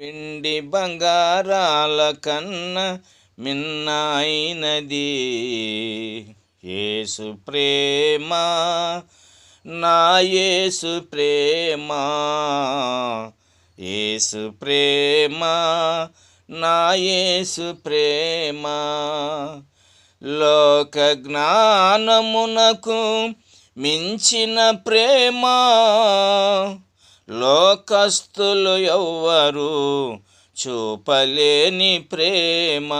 పిండి బంగారాల కన్న మిన్నాయినది. ఏసు ప్రేమ నా యేసు ప్రేమ. ఏసు ప్రేమ నా యేసు ప్రేమ. లోక జ్ఞానమునకు మించిన ప్రేమ. లోకస్తులు ఎవ్వరు చూపలేని ప్రేమ.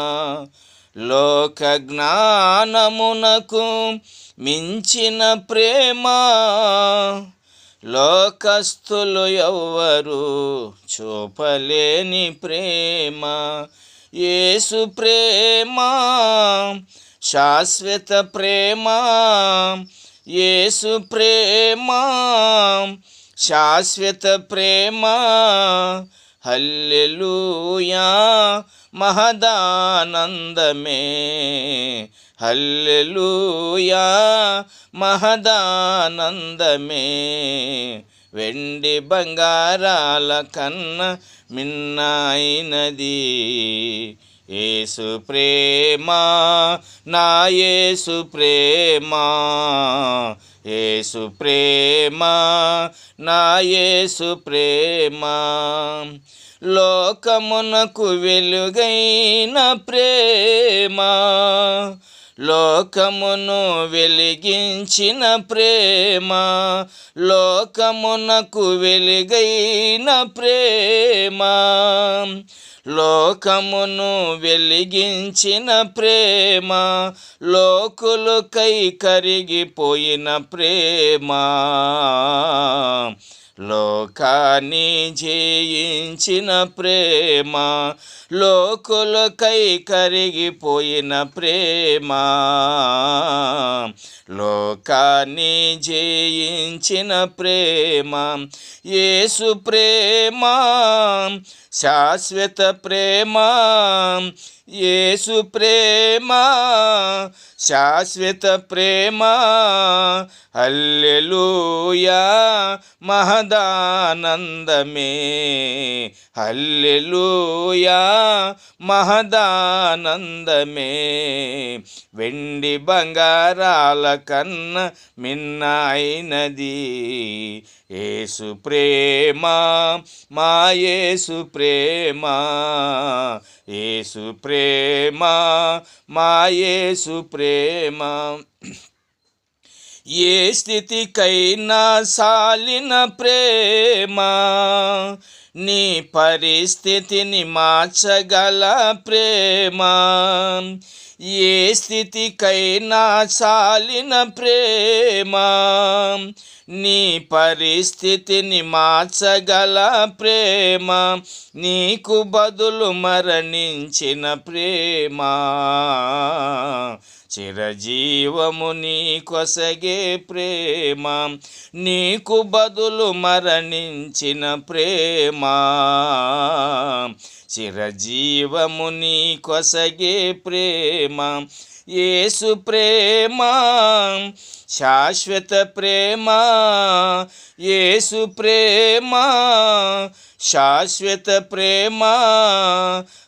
లోక జ్ఞానమునకు మించిన ప్రేమ. లోకస్తులు ఎవ్వరు చూపలేని ప్రేమ. యేసు ప్రేమ శాశ్వత ప్రేమ. యేసు ప్రేమ శాశ్వత ప్రేమ హల్లెలూయా మహదానందమే. హల్లెలూయా మహదానందమే. వెండి బంగారాల కన్న మిన్నాయినది. ఏసు ప్రేమ నా యేసు ప్రేమ. ఏసు ప్రేమ నా యేసు ప్రేమ. లోకమునకు వెలుగైన ప్రేమ లోకమును వెలిగించిన ప్రేమ లోకమునకు వెలుగైన ప్రేమ. లోకమును వెలిగించిన ప్రేమ లోకులకై కరిగిపోయిన ప్రేమ. లోకాన్ని జయించిన ప్రేమ లోకులకై కరిగిపోయిన ప్రేమ. లోకాన్ని జయించిన ప్రేమ యేసు ప్రేమ శాశ్వత ప్రేమ యేసు ప్రేమ శాశ్వత ప్రేమ హల్లెలూయా మహదానందమే హల్లెలూయా మహదానందమే. వెండి బంగారాల కన్న మిన్నాయినది ఏసు ప్రేమ మా యేసు ప్రేమ. ఏసు ప్రేమ మా యేసు ప్రేమ. ఏ స్థితికైనా సాలిన ప్రేమ. నీ పరిస్థితిని మార్చగల ప్రేమ. ఏ స్థితికైనా చాలిన ప్రేమ. నీ పరిస్థితిని మార్చగల ప్రేమ. నీకు బదులు మరణించిన ప్రేమ. చిరజీవము నీ కొసగే ప్రేమ నీకు బదులు మరణించిన ప్రేమ. చిరజీవము నీ కొసగే ప్రేమ ఏసు ప్రేమ శాశ్వత ప్రేమ ఏసు ప్రేమ శాశ్వత ప్రేమ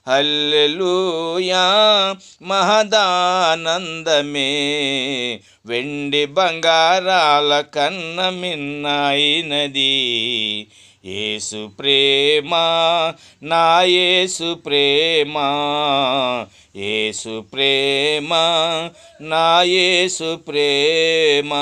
హల్లెలూయా మహదానందమే. వెండి బంగారాల కన్న మిన్నాయినది. యేసు ప్రేమ నా యేసు ప్రేమ. యేసు ప్రేమ నా యేసు ప్రేమ.